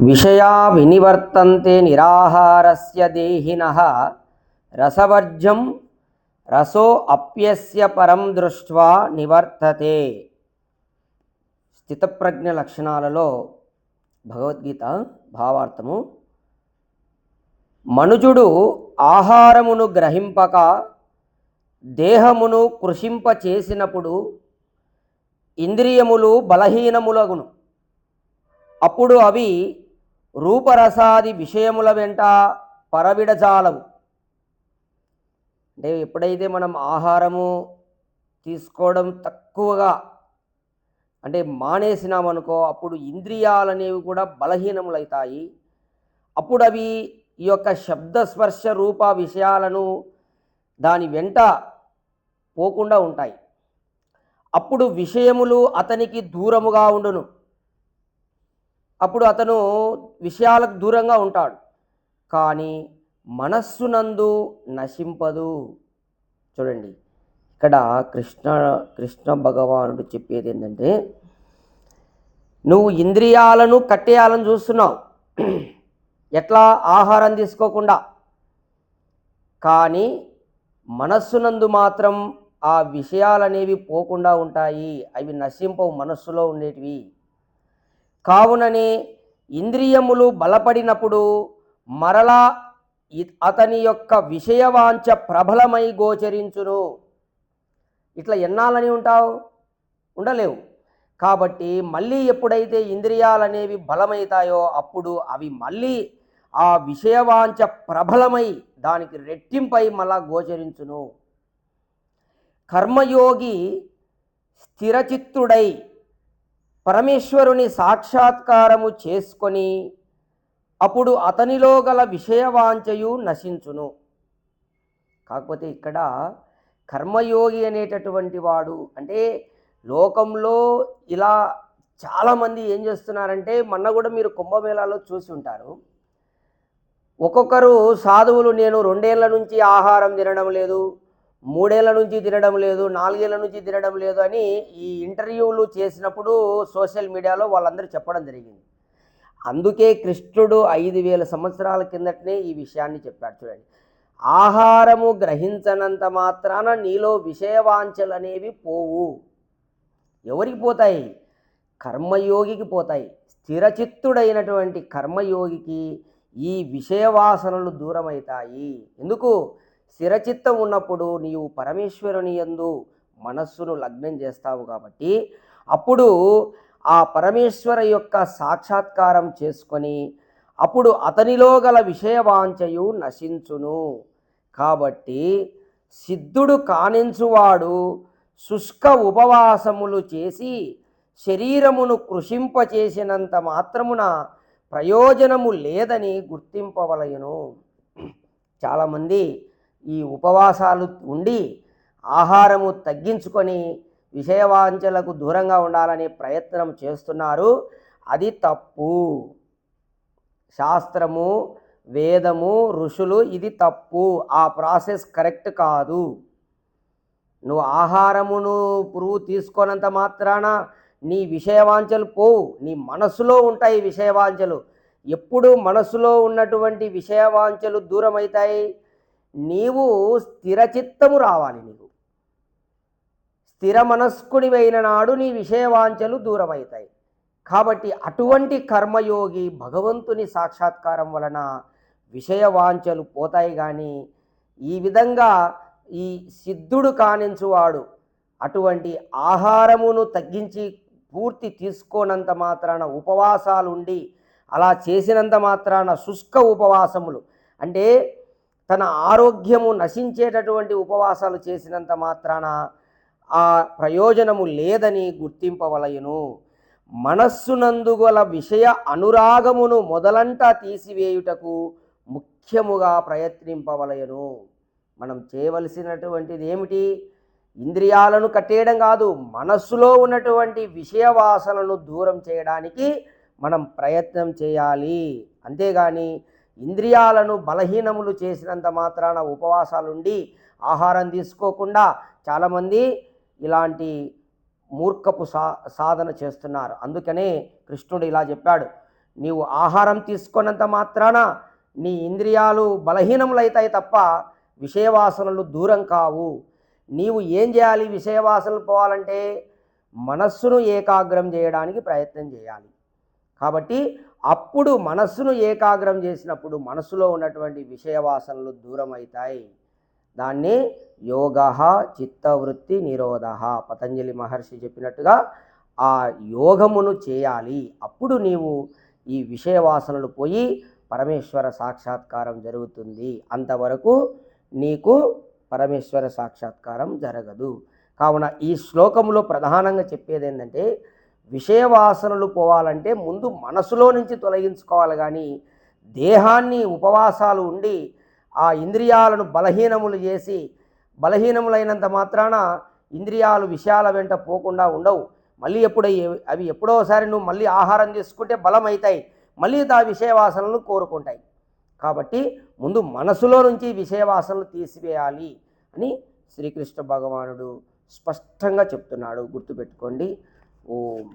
విషయా వినివర్తంతే నిరాహారస్య దేహిన రసవర్జం రసో అప్యస్య పరం దృష్ట్వా నివర్తతే. స్థితప్రజ్ఞ లక్షణాలలో భగవద్గీత భావార్థము మనుజుడు ఆహారమును గ్రహింపక దేహమును కృషింప చేసినప్పుడు ఇంద్రియములు బలహీనములగును. అప్పుడు అవి రూపరసాది విషయముల వెంట పరవిడజాలము అంటే ఎప్పుడైతే మనం ఆహారము తీసుకోవడం తక్కువగా అంటే మానేసినామనుకో అప్పుడు ఇంద్రియాలనేవి కూడా బలహీనములవుతాయి అప్పుడు అవి ఈ యొక్క శబ్ద స్పర్శ రూప విషయాలను దాని వెంట పోకుండా ఉంటాయి. అప్పుడు విషయములు అతనికి దూరముగా ఉండును. అప్పుడు అతను విషయాలకు దూరంగా ఉంటాడు. కానీ మనస్సునందు నశింపదు. చూడండి ఇక్కడ కృష్ణ కృష్ణ భగవానుడు చెప్పేది ఏంటంటే నువ్వు ఇంద్రియాలను కట్టేయాలని చూస్తున్నావు. ఎట్లా? ఆహారం తీసుకోకుండా. కానీ మనస్సునందు మాత్రం ఆ విషయాలనేవి పోకుండా ఉంటాయి. అవి నశింపవు మనస్సులో ఉండేటివి. కావుననే ఇంద్రియములు బలపడినప్పుడు మరలా అతని యొక్క విషయవాంఛ ప్రబలమై గోచరించును. ఇట్లా ఎన్నాలని ఉంటావు? ఉండలేవు. కాబట్టి మళ్ళీ ఎప్పుడైతే ఇంద్రియాలనేవి బలమవుతాయో అప్పుడు అవి మళ్ళీ ఆ విషయవాంఛ ప్రబలమై దానికి రెట్టింపై మళ్ళా గోచరించును. కర్మయోగి స్థిరచిత్తుడై పరమేశ్వరుని సాక్షాత్కారము చేసుకొని అప్పుడు అతనిలో గల విషయవాంఛయు నశించును. కాకపోతే ఇక్కడ కర్మయోగి అనేటటువంటి వాడు అంటే లోకంలో ఇలా చాలామంది ఏం చేస్తున్నారంటే మొన్న కూడా మీరు కుంభమేళాలో చూసి ఉంటారు. ఒక్కొక్కరు సాధువులు నేను రెండేళ్ళ నుంచి ఆహారం తినడం లేదు. మూడేళ్ళ నుంచి తినడం లేదు నాలుగేళ్ళ నుంచి తినడం లేదు అని ఈ ఇంటర్వ్యూలు చేసినప్పుడు సోషల్ మీడియాలో వాళ్ళందరూ చెప్పడం జరిగింది. అందుకే కృష్ణుడు ఐదు వేల సంవత్సరాల కిందటనే ఈ విషయాన్ని చెప్పాడు చూడండి. ఆహారము గ్రహించనంత మాత్రాన నీలో విషయవాంఛలు అనేవి పోవు. ఎవరికి పోతాయి? కర్మయోగికి పోతాయి. స్థిరచిత్తుడైనటువంటి కర్మయోగికి ఈ విషయవాసనలు దూరమవుతాయి. ఎందుకు? స్థిరచిత్తం ఉన్నప్పుడు నీవు పరమేశ్వరుని యందు మనస్సును లగ్నం చేస్తావు కాబట్టి అప్పుడు ఆ పరమేశ్వర యొక్క సాక్షాత్కారం చేసుకొని అప్పుడు అతనిలో గల విషయవాంఛయు నశించును. కాబట్టి సిద్ధుడు కానించువాడు శుష్క ఉపవాసములు చేసి శరీరమును కృషింపచేసినంత మాత్రమున ప్రయోజనము లేదని గుర్తింపవలయును. చాలామంది ఈ ఉపవాసాలు ఉండి ఆహారము తగ్గించుకొని విషయవాంఛలకు దూరంగా ఉండాలనే ప్రయత్నం చేస్తున్నారు. అది తప్పు. శాస్త్రము వేదము ఋషులు ఇది తప్పు. ఆ ప్రాసెస్ కరెక్ట్ కాదు. నువ్వు ఆహారమును పురుగు తీసుకోనంత మాత్రాన నీ విషయవాంఛలు పోవు. నీ మనసులో ఉంటాయి విషయవాంఛలు. ఎప్పుడు మనసులో ఉన్నటువంటి విషయవాంఛలు దూరమవుతాయి? నీవు స్థిరచిత్తము రావాలి నీకు స్థిర మనస్కుడివైన నాడు నీ విషయవాంఛలు దూరమవుతాయి. కాబట్టి అటువంటి కర్మయోగి భగవంతుని సాక్షాత్కారం వలన విషయవాంఛలు పోతాయి కానీ ఈ విధంగా ఈ సిద్ధుడు కానించువాడు అటువంటి ఆహారమును తగ్గించి పూర్తి తీసుకోనంత మాత్రాన ఉపవాసాలు ఉండి అలా చేసినంత మాత్రాన శుష్క ఉపవాసములు. అంటే తన ఆరోగ్యము నశించేటటువంటి ఉపవాసాలు చేసినంత మాత్రాన ఆ ప్రయోజనము లేదని గుర్తింపవలయును. మనస్సునందు గల విషయ అనురాగమును మొదలంటా తీసివేయుటకు ముఖ్యముగా ప్రయత్నింపవలయను. మనం చేయవలసినటువంటిది ఏమిటి? ఇంద్రియాలను కట్టేయడం కాదు మనస్సులో ఉన్నటువంటి విషయవాసనను దూరం చేయడానికి మనం ప్రయత్నం చేయాలి. అంతేగాని ఇంద్రియాలను బలహీనములు చేసినంత మాత్రాన ఉపవాసాలుండి ఆహారం తీసుకోకుండా చాలామంది ఇలాంటి మూర్ఖపు సా సాధన చేస్తున్నారు. అందుకనే కృష్ణుడు ఇలా చెప్పాడు. నీవు ఆహారం తీసుకున్నంత మాత్రాన నీ ఇంద్రియాలు బలహీనములైతాయి తప్ప విషయవాసనలు దూరం కావు. నీవు ఏం చేయాలి? విషయవాసనలు పోవాలంటే మనస్సును ఏకాగ్రం చేయడానికి ప్రయత్నం చేయాలి. కాబట్టి అప్పుడు మనస్సును ఏకాగ్రం చేసినప్పుడు మనస్సులో ఉన్నటువంటి విషయవాసనలు దూరం అవుతాయి దాన్ని యోగ చిత్తవృత్తి నిరోధ. పతంజలి మహర్షి చెప్పినట్టుగా ఆ యోగమును చేయాలి. అప్పుడు నీవు ఈ విషయవాసనలు పోయి పరమేశ్వర సాక్షాత్కారం జరుగుతుంది. అంతవరకు నీకు పరమేశ్వర సాక్షాత్కారం జరగదు. కావున ఈ శ్లోకంలో ప్రధానంగా చెప్పేది ఏంటంటే విషయవాసనలు పోవాలంటే ముందు మనసులో నుంచి తొలగించుకోవాలి కానీ దేహాన్ని ఉపవాసాలు ఉండి ఆ ఇంద్రియాలను బలహీనములు చేసి బలహీనములైనంత మాత్రాన ఇంద్రియాలు విషయాల వెంట పోకుండా ఉండవు. మళ్ళీ ఎప్పుడై అవి- ఎప్పుడోసారి నువ్వు మళ్ళీ ఆహారం తీసుకుంటే బలం అవుతాయి మళ్ళీ ఆ విషయవాసనలు కోరుకుంటాయి. కాబట్టి ముందు మనసులో నుంచి విషయవాసనలు తీసివేయాలి అని శ్రీకృష్ణ భగవానుడు స్పష్టంగా చెప్తున్నాడు. గుర్తుపెట్టుకోండి. o